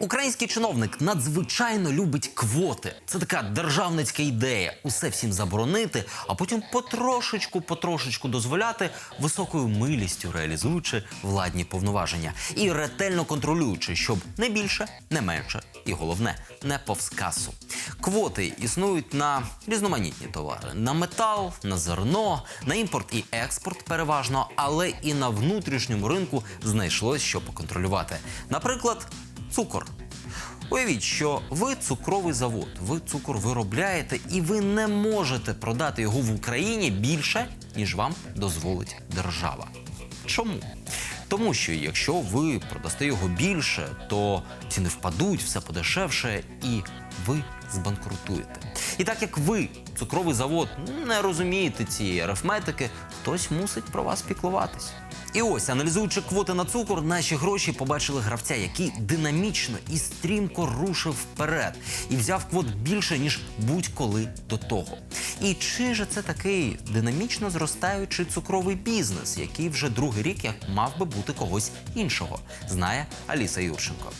Український чиновник надзвичайно любить квоти. Це така державницька ідея. Усе всім заборонити, а потім потрошечку, потрошечку дозволяти високою милістю реалізуючи владні повноваження і ретельно контролюючи, щоб не більше, не менше, і головне, не повз касу. Квоти існують на різноманітні товари: на метал, на зерно, на імпорт і експорт переважно, але і на внутрішньому ринку знайшлось що поконтролювати. Наприклад, цукор. Уявіть, що ви цукровий завод, ви цукор виробляєте, і ви не можете продати його в Україні більше, ніж вам дозволить держава. Чому? Тому що якщо ви продасте його більше, то ціни впадуть, все подешевше, і ви збанкрутуєте. І так як ви, цукровий завод, не розумієте цієї арифметики, хтось мусить про вас піклуватись. І ось, аналізуючи квоти на цукор, наші гроші побачили гравця, який динамічно і стрімко рушив вперед і взяв квот більше ніж будь-коли до того. І чи же це такий динамічно зростаючий цукровий бізнес, який вже другий рік як мав би бути когось іншого, знає Аліса Юрченко.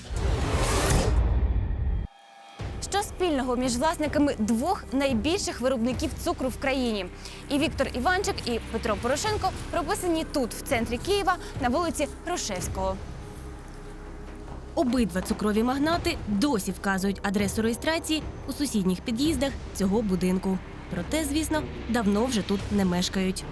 Що спільного між власниками двох найбільших виробників цукру в країні? І Віктор Іванчик, і Петро Порошенко прописані тут, в центрі Києва, на вулиці Грушевського. Обидва цукрові магнати досі вказують адресу реєстрації у сусідніх під'їздах цього будинку. Проте, звісно, давно вже тут не мешкають.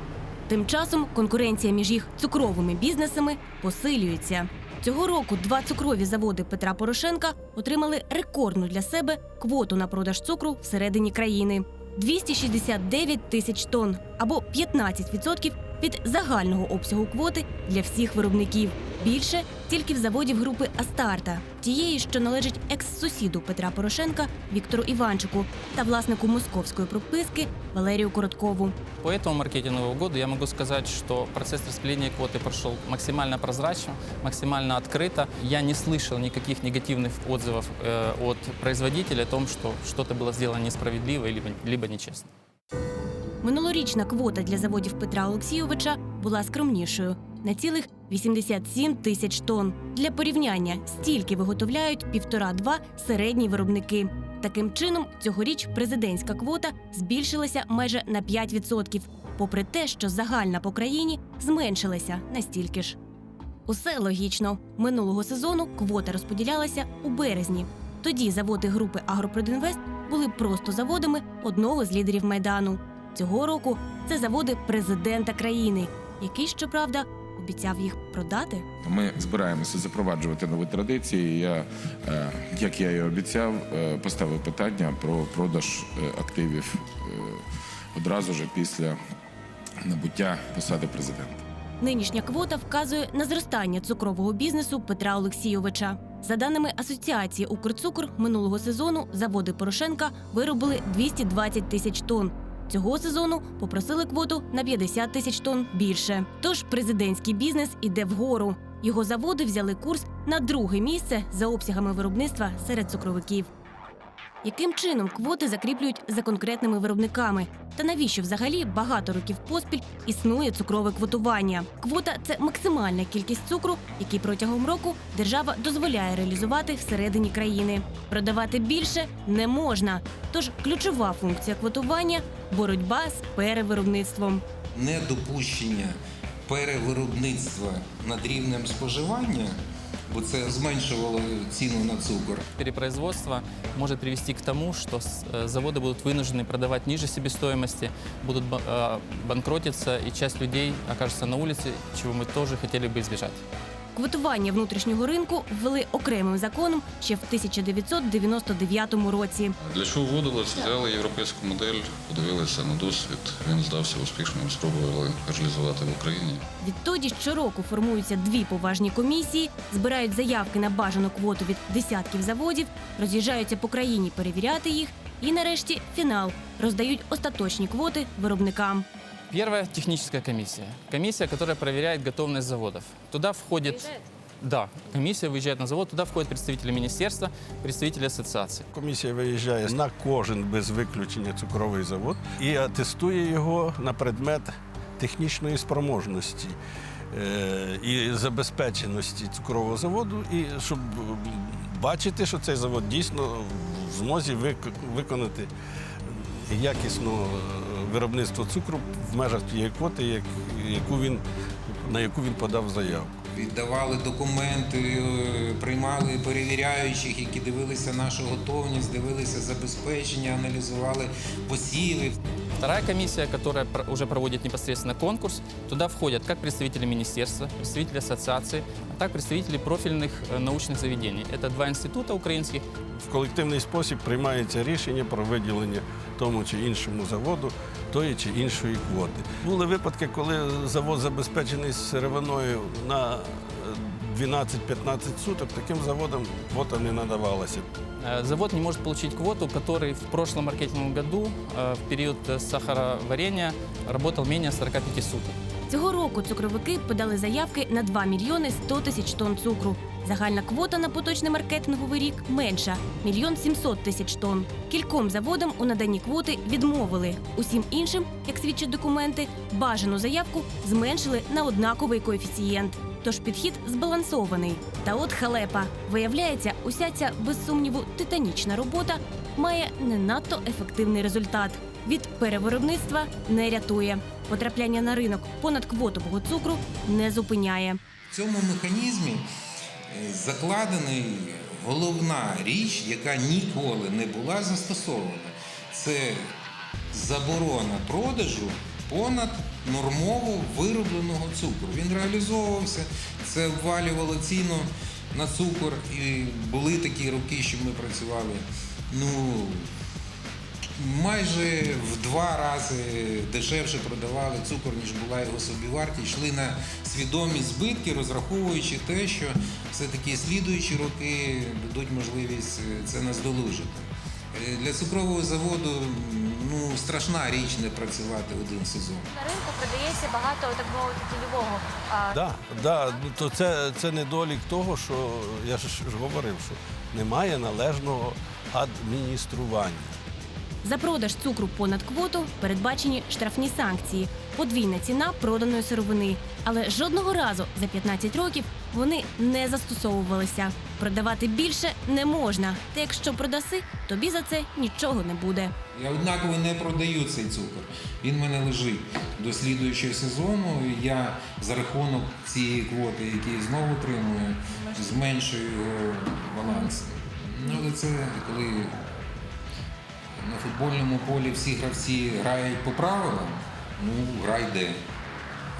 Тим часом конкуренція між їх цукровими бізнесами посилюється. Цього року два цукрові заводи Петра Порошенка отримали рекордну для себе квоту на продаж цукру всередині країни 269 тисяч тонн або 15% від загального обсягу квоти для всіх виробників. Більше тільки в заводів групи Астарта, тієї, що належить екс-сусіду Петра Порошенка Віктору Іванчику та власнику московської прописки Валерію Короткову. По этому маркетинговому году я могу сказать, что процесс распределения квоты прошел максимально прозрачно, максимально открыто. Я не слышал никаких негативных отзывов э, от производителя о том, что что-то было сделано несправедливо либо, либо нечестно. Минулорічна квота для заводів Петра Олексійовича була скромнішою на цілих 87 тисяч тонн. Для порівняння стільки виготовляють півтора-два середні виробники. Таким чином, цьогоріч президентська квота збільшилася майже на 5%, попри те, що загальна по країні зменшилася настільки ж. Усе логічно. Минулого сезону квота розподілялася у березні. Тоді заводи групи Агропродінвест були просто заводами одного з лідерів майдану. Цього року це заводи президента країни, який, щоправда, обіцяв їх продати. Ми збираємося запроваджувати нові традиції. Я, е, як я і обіцяв, е, поставив питання про продаж е, активів одразу ж після набуття посади президента. Нинішня квота вказує на зростання цукрового бізнесу Петра Олексійовича. За даними Асоціації Укрцукор, минулого сезону заводи Порошенка виробили 220 тисяч тонн. Цього сезону попросили квоту на 50 тисяч тонн більше. Тож президентський бізнес іде вгору. Його заводи взяли курс на друге місце за обсягами виробництва серед цукровиків. Яким чином квоти закріплюють за конкретними виробниками? Та навіщо взагалі багато років поспіль існує цукрове квотування? Квота це максимальна кількість цукру, який протягом року держава дозволяє реалізувати всередині країни. Продавати більше не можна. Тож ключова функція квотування боротьба з перевиробництвом. недопущення перевиробництва над рівнем споживання, бо це зменшувало ціну на цукор. Перепроизводство может привести к тому, что с- э, заводы будут вынуждены продавать ниже себестоимости, будут ба- э, банкротиться, и часть людей окажется на улице, чего мы тоже хотели бы избежать. Квотування внутрішнього ринку ввели окремим законом ще в 1999 році. Для чого вводилося? Взяли європейську модель, подивилися на досвід. Він здався успішним, спробували реалізувати в Україні. Відтоді щороку формуються дві поважні комісії, збирають заявки на бажану квоту від десятків заводів, роз'їжджаються по країні перевіряти їх І нарешті фінал роздають остаточні квоти виробникам. Первая техническая комиссия. Комиссия, которая проверяет готовность заводов. Туда входит... Да, комиссия выезжает на завод, туда входят представители министерства, представители ассоциаций. Комісія виїжджає на кожен без виключення цукровий завод і атестує його на предмет технічної спроможності е, і забезпеченості цукрового заводу, і щоб бачити, що цей завод дійсно в змозі виконати якісне виробництво цукру в межах тієї квоти, як- яку він, на яку він подав заяву. Віддавали документи, е, приймали перевіряючих, які дивилися нашу готовність, дивилися забезпечення, аналізували посіви. Вторая комиссия, которая про- уже проводит непосредственно конкурс, туда входят как представители министерства, представители ассоциации, а так представители профильных э, научных заведений. Это два института украинских, в колективний спосіб приймається рішення про виділення тому чи іншому заводу тої чи іншої квоти. Були випадки, коли завод забезпечений сировиною на е, 12-15 суток, таким заводам квота не надавалася. Э, Завод не может получить квоту, который в прошлом маркетинговом году э, в период э, сахароварения работал менее 45 суток. Цього року цукровики подали заявки на 2 мільйони 100 тисяч тонн цукру. Загальна квота на поточний маркетинговий рік менша мільйон 700 тисяч тонн. Кільком заводам у наданні квоти відмовили. Усім іншим, як свідчать документи, бажану заявку зменшили на однаковий коефіцієнт. Тож підхід збалансований. Та от халепа. Виявляється, уся ця без сумніву титанічна робота має не надто ефективний результат. Від перевиробництва не рятує. Потрапляння на ринок понадквотового цукру не зупиняє. В цьому механізмі закладений головна річ, яка ніколи не була застосована. Це заборона продажу понад нормово виробленого цукру. Він реалізовувався, це обвалювало ціну на цукор. І були такі роки, що ми працювали. Ну, майже в два рази дешевше продавали цукор, ніж була його собівартість, йшли на свідомі збитки, розраховуючи те, що все-таки слідуючі роки дадуть можливість е, це наздолужити. Е, Для цукрового заводу ну, страшна річ не працювати один сезон. На ринку продається багато так мовити тіньового. а, Да, да, ну, то це, це недолік того, що я ж говорив, що немає належного адміністрування. За продаж цукру понад квоту передбачені штрафні санкції, подвійна ціна проданої сировини. Але жодного разу за 15 років вони не застосовувалися. Продавати більше не можна. Та якщо продаси, тобі за це нічого не буде. Я однаково не продаю цей цукор. Він в мене лежить до слідуючого сезону. Я за рахунок цієї квоти, які знову отримую, зменшую його баланс. Ну, але це коли на футбольному полі всі гравці грають по правилам, ну грай де.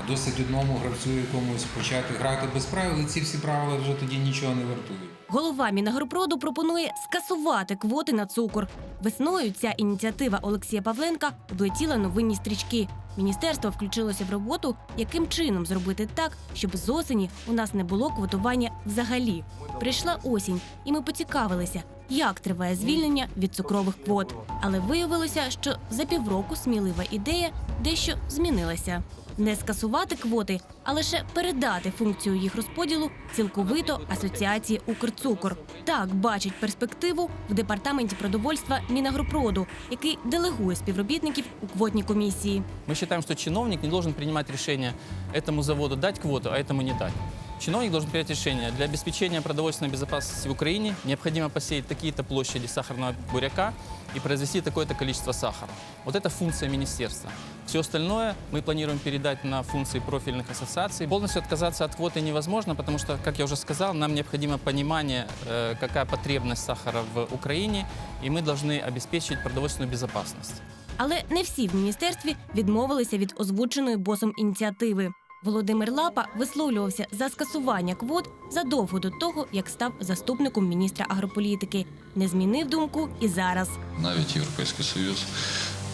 А досить одному гравцю якомусь почати грати без правил, і ці всі правила вже тоді нічого не вартують. Голова Мінагропроду пропонує скасувати квоти на цукор. Весною ця ініціатива Олексія Павленка облетіла новинні стрічки. Міністерство включилося в роботу, яким чином зробити так, щоб з осені у нас не було квотування взагалі. Прийшла осінь, і ми поцікавилися, як триває звільнення від цукрових квот. Але виявилося, що за півроку смілива ідея дещо змінилася. Не скасувати квоти, а лише передати функцію їх розподілу цілковито асоціації Укрцукор. Так бачить перспективу в департаменті продовольства Мінагропроду, який делегує співробітників у квотні комісії. Мы считаем, что чиновник не должен принимать решение этому заводу дать квоту, а этому не дать. Чиновник должен принять решение. Для обеспечения продовольственной безопасности в Украине необходимо посеять такие-то площади сахарного буряка и произвести такое-то количество сахара. Вот это функция министерства. Все остальное мы планируем передать на функции профильных ассоциаций. Полностью отказаться от квоты невозможно, потому что, как я уже сказал, нам необходимо понимание, э, какая потребность сахара в Украине, и мы должны обеспечить продовольственную безопасность. Але не всі в міністерстві відмовилися від озвученої босом ініціативи. Володимир Лапа висловлювався за скасування квот задовго до того, як став заступником міністра агрополітики. Не змінив думку і зараз. Навіть Європейський Союз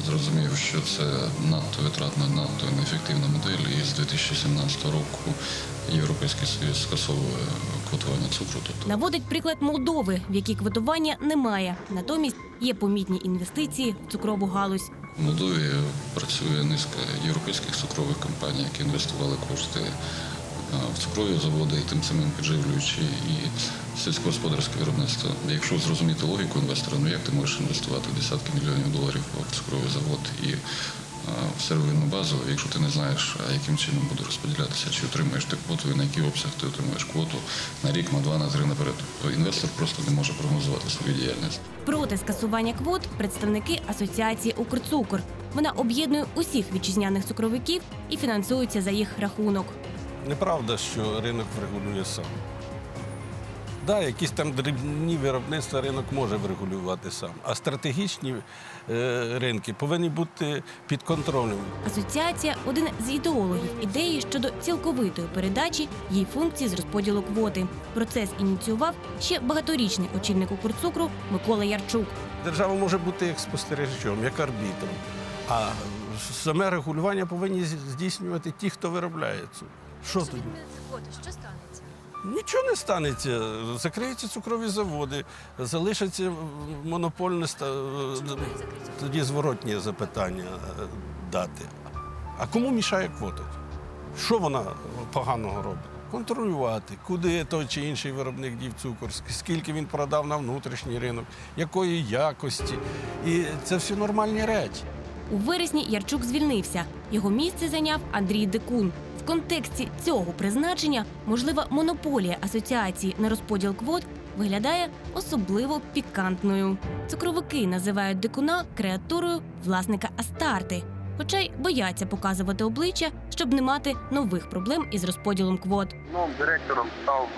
зрозумів, що це надто витратна, надто неефективна модель. І з 2017 року Європейський Союз скасовує квотування цукру. Тобто Наводить приклад Молдови, в якій квотування немає. Натомість є помітні інвестиції в цукрову галузь. В Молдові працює низка європейських цукрових компаній, які інвестували кошти е, в цукрові заводи і тим самим підживлюючи і сільськогосподарське виробництво. Якщо зрозуміти логіку інвестора, ну як ти можеш інвестувати десятки мільйонів доларів в цукровий завод і в сировинну базу, якщо ти не знаєш, яким чином буде розподілятися, чи отримаєш ти квоту і на який обсяг ти отримаєш квоту на рік, на два, на три наперед. Тобто інвестор просто не може прогнозувати свою діяльність. Проти скасування квот представники асоціації Укрцукор. Вона об'єднує усіх вітчизняних цукровиків і фінансується за їх рахунок. Неправда, що ринок врегулює сам. Да, якісь там дрібні виробництва ринок може врегулювати сам. А стратегічні е, ринки повинні бути під контролем. Асоціація один з ідеологів ідеї щодо цілковитої передачі їй функцій з розподілу квоти. Процес ініціював ще багаторічний очільник Укрцукру Микола Ярчук. Держава може бути як спостерігачем, як арбітром. А саме регулювання повинні здійснювати ті, хто виробляє цукор. Що тоді? Що станеться? Нічого не станеться. Закриються цукрові заводи, залишиться монопольне ста- тоді зворотні запитання е, дати. А кому мішає квота? Що вона поганого робить? Контролювати, куди той чи інший виробник дів цукор, скільки він продав на внутрішній ринок, якої якості. І це всі нормальні речі. У вересні Ярчук звільнився. Його місце зайняв Андрій Декун. В контексті цього призначення можлива монополія асоціації на розподіл квот виглядає особливо пікантною. Цукровики називають дикуна креатурою власника Астарти, хоча й бояться показувати обличчя, щоб не мати нових проблем із розподілом квот. новим директором став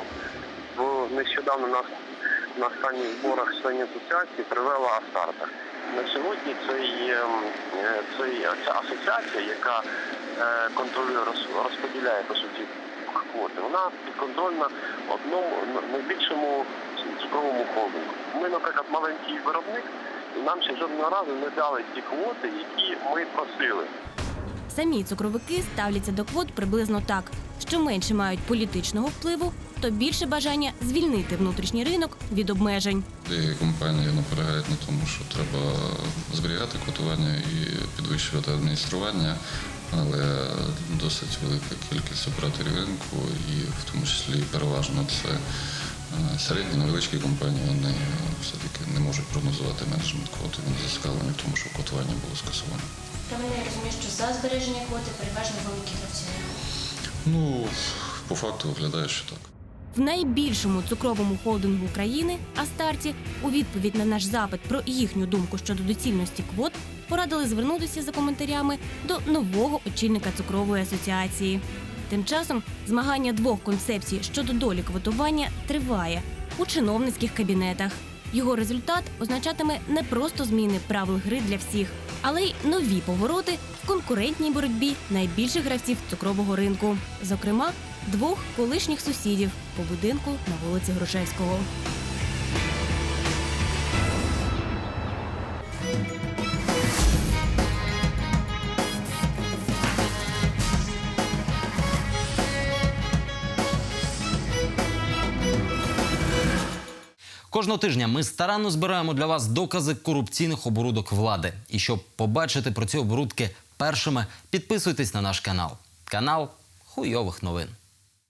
нещодавно на, на останніх зборах членів асоціації привела Астарта. На сьогодні цей, ем, е, цей, ця асоціація, яка контролює, роз- розподіляє по суті квоти, вона підконтрольна одному найбільшому цукровому холдингу. Ми, наприклад, маленький виробник, і нам ще жодного разу не дали ті квоти, які ми просили. Самі цукровики ставляться до квот приблизно так: що менше мають політичного впливу, то більше бажання звільнити внутрішній ринок від обмежень. Деякі компанії наполягають на тому, що треба зберігати квотування і підвищувати адміністрування, але досить велика кількість операторів ринку, і в тому числі переважно це е, середні невеличкі компанії, вони все-таки не можуть прогнозувати менеджмент квоти. Вони зацікавлені в тому, що квотування було скасоване. Правильно я розумію, що за збереження квоти переважно великі гравці. Ну, по факту виглядає, що так. В найбільшому цукровому холдингу країни Астарті у відповідь на наш запит про їхню думку щодо доцільності квот порадили звернутися за коментарями до нового очільника цукрової асоціації. Тим часом змагання двох концепцій щодо долі квотування триває у чиновницьких кабінетах. Його результат означатиме не просто зміни правил гри для всіх, але й нові повороти в конкурентній боротьбі найбільших гравців цукрового ринку, зокрема двох колишніх сусідів по будинку на вулиці Грушевського. Кожного тижня ми старанно збираємо для вас докази корупційних оборудок влади. І щоб побачити про ці оборудки першими, підписуйтесь на наш канал. Канал хуйових новин.